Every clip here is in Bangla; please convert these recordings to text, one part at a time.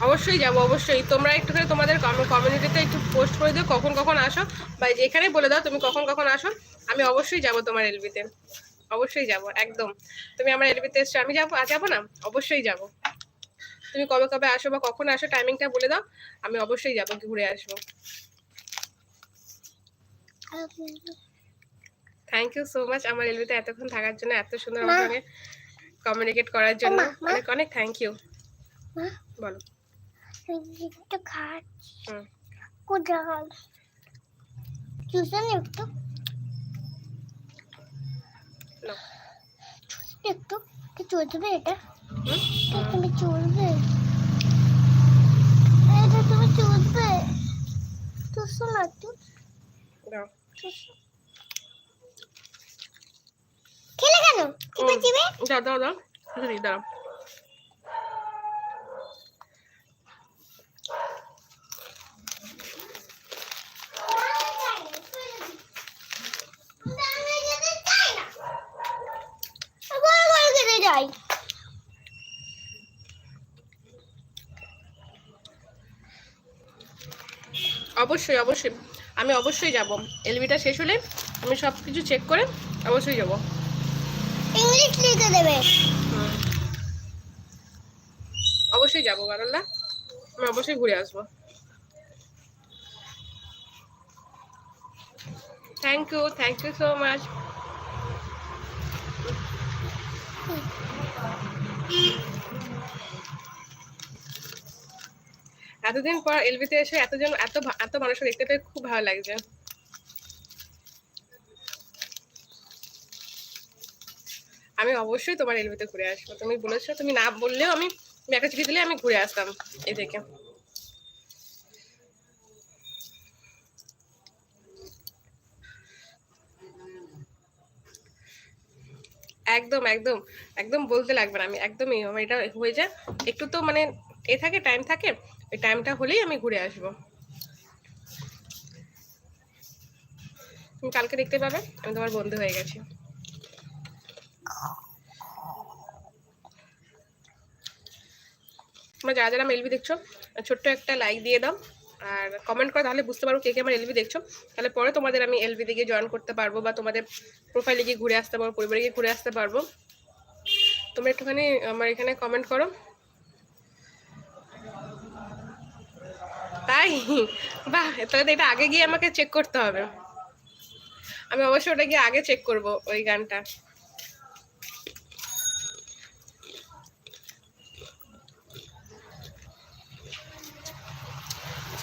অবশ্যই যাব অবশ্যই। তোমরা একটুখানি তোমাদের কমিউনিটিতে একটু পোস্ট করে দিও কখন কখন আসো। বা যেখানে বলে দাও তুমি কখন কখন আসো আমি অবশ্যই যাব তোমার এলবিতে। অবশ্যই যাব একদম। তুমি আমার এলবিতে এসছো আমি যাব যাব না? অবশ্যই যাব। তুমি কবে কবে আসো বা কখন আসো টাইমিংটা বলে দাও আমি অবশ্যই যাব ঘুরে আসব। থ্যাংক ইউ সো মাচ আমার এলবিতে এতক্ষণ থাকার জন্য এত সুন্দর আমার সঙ্গে কমিউনিকেট করার জন্য। অনেক অনেক থ্যাংক ইউ বলো। একটু খাচ্ছি। কোথাল চুষেন একটু। নাও। একটু। কি চলবে এটা? তুমি চলবে? এটা তুমি চলবে? চুষো না। একটু খেলে কেন? দাও দাও। দাও দিদি দাও গোল গোল খেতে যাই অবশ্যই অবশ্যই। আমি অবশ্যই যাব। এলবিটা শেষ হলে আমি সব কিছু চেক করে অবশ্যই যাব। ইংলিশ লিখে দেবে। অবশ্যই যাব বারাল্লা আমি অবশ্যই ঘুরে আসব। Thank you thank you so much এতদিন পর এলবিতে এসে এতজন, এত এত মানুষকে দেখতে পেয়ে খুব ভালো লাগছে। আমি অবশ্যই তোমার এলবিতে ঘুরে আসব। তুমি বলেছ, তুমি না বললেও আমি একটা চিঠি দিলে আমি ঘুরে আসতাম এই একদম একদম একদম বলতে লাগবে না। আমি একদমই আমার এটা হয়ে যায়। একটু তো মানে এ থাকে টাইম থাকে, ওই টাইমটা হলেই আমি ঘুরে আসব। কালকে দেখতে পাবে, আমি তোমার বন্ধু হয়ে গেছি। তোমরা যারা যারা মেলবি দেখছ, ছোট্ট একটা লাইক দিয়ে দাও। আর কমেন্ট করো, তাহলে বুঝতে পারব কে কে আমার এলবি দেখছ। তাহলে পরে তোমাদের আমি এলবি দিকে জয়েন করতে পারব বা তোমাদের প্রোফাইলে গিয়ে ঘুরে আসতে পারব, পরিবারে গিয়ে ঘুরে আসতে পারব। তোমরা একটুখানি আমার এখানে কমেন্ট করো। তাই? বাহ, তাহলে এটা আগে গিয়ে আমাকে চেক করতে হবে। আমি অবশ্যই ওটা গিয়ে আগে চেক করব ওই গানটা।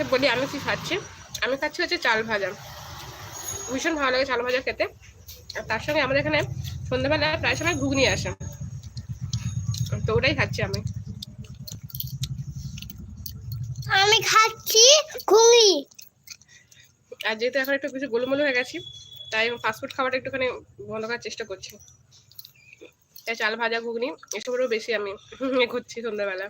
আচ্ছা বলি আমি কি খাচ্ছি? আমি খাচ্ছি হচ্ছে চাল ভাজা। ভীষণ ভালো লাগে চাল ভাজা খেতে। আর তার সঙ্গে আমাদের এখানে সন্ধ্যাবেলায় প্রায় সময় ঘুগনি আসে। তো ওটাই খাচ্ছি আমি। আমি খাচ্ছি ঘুগনি। আর যেহেতু এখন একটু কিছু গোলমোল হয়ে গেছি তাই আমি ফাস্টফুড খাবারটা একটুখানি বন্ধ করার চেষ্টা করছি। তাই চাল ভাজা ঘুগনি এসবেরও বেশি আমি এ করছি সন্ধ্যাবেলা।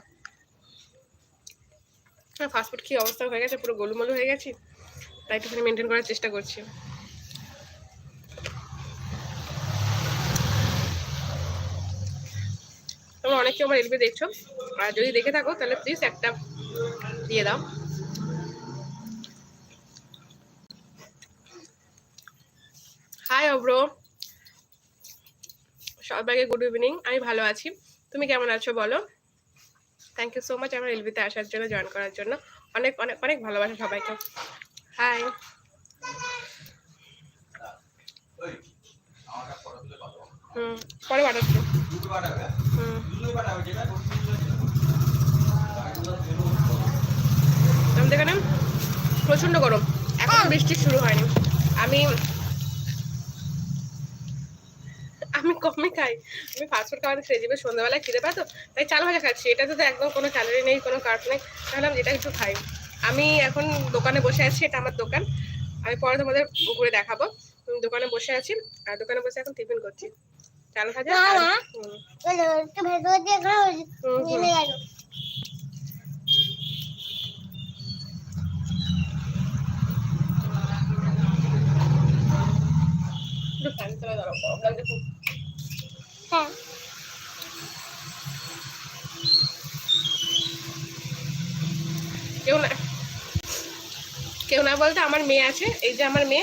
হ্যাঁ ফাস্টফুড কি অবস্থা হয়ে গেছে, পুরো গোলমোল হয়ে গেছি, তাই একটুখানি মেনটেন করার চেষ্টা করছি। তোমরা অনেকে আমার এলবি দেখছ, আর যদি দেখে থাকো, তাহলে প্লিজ একটা দিয়ে দাও। হাই অব্র সবাইকে গুড ইভিনিং আমি ভালো আছি। তুমি কেমন আছো বলো? থ্যাংক ইউ সো মাচ আমার এলবিতে আসার জন্য জয়েন করার জন্য। অনেক অনেক অনেক ভালোবাসা সবাইকে। হাই হুম, পরে পাঠাচ্ছি। আমাদের এখানে প্রচণ্ড গরম। এখন বৃষ্টি শুরু হয়নি। আমি আমি কমে খাই। আমি ফাস্টফুড খাওয়াতে খেয়ে যাবে সন্ধ্যাবেলায় খিদে পায় তো তাই চাল ভাজা খাচ্ছি। এটাতে তো একদম কোনো ক্যালোরি নেই কোনো কার্ব নেই তাহলে আমি যেটা কিছু খাই। আমি এখন দোকানে বসে আছি এটা আমার দোকান। আমি পরে তোমাদের ঘুরে দেখাবো। দোকানে বসে আছি আর দোকানে বসে এখন টিফিন করছি। চাল ভাজা আর- না, না। হুম, চলো, একটু ভেতর দিয়ে খাও হুম, হুম। নেমে গেল একটু ফ্যান তলায় দাঁড়াও গরম লাগছে খুব হ্যাঁ কেউ না কেউ না বলতে আমার মেয়ে আছে এই যে আমার মেয়ে।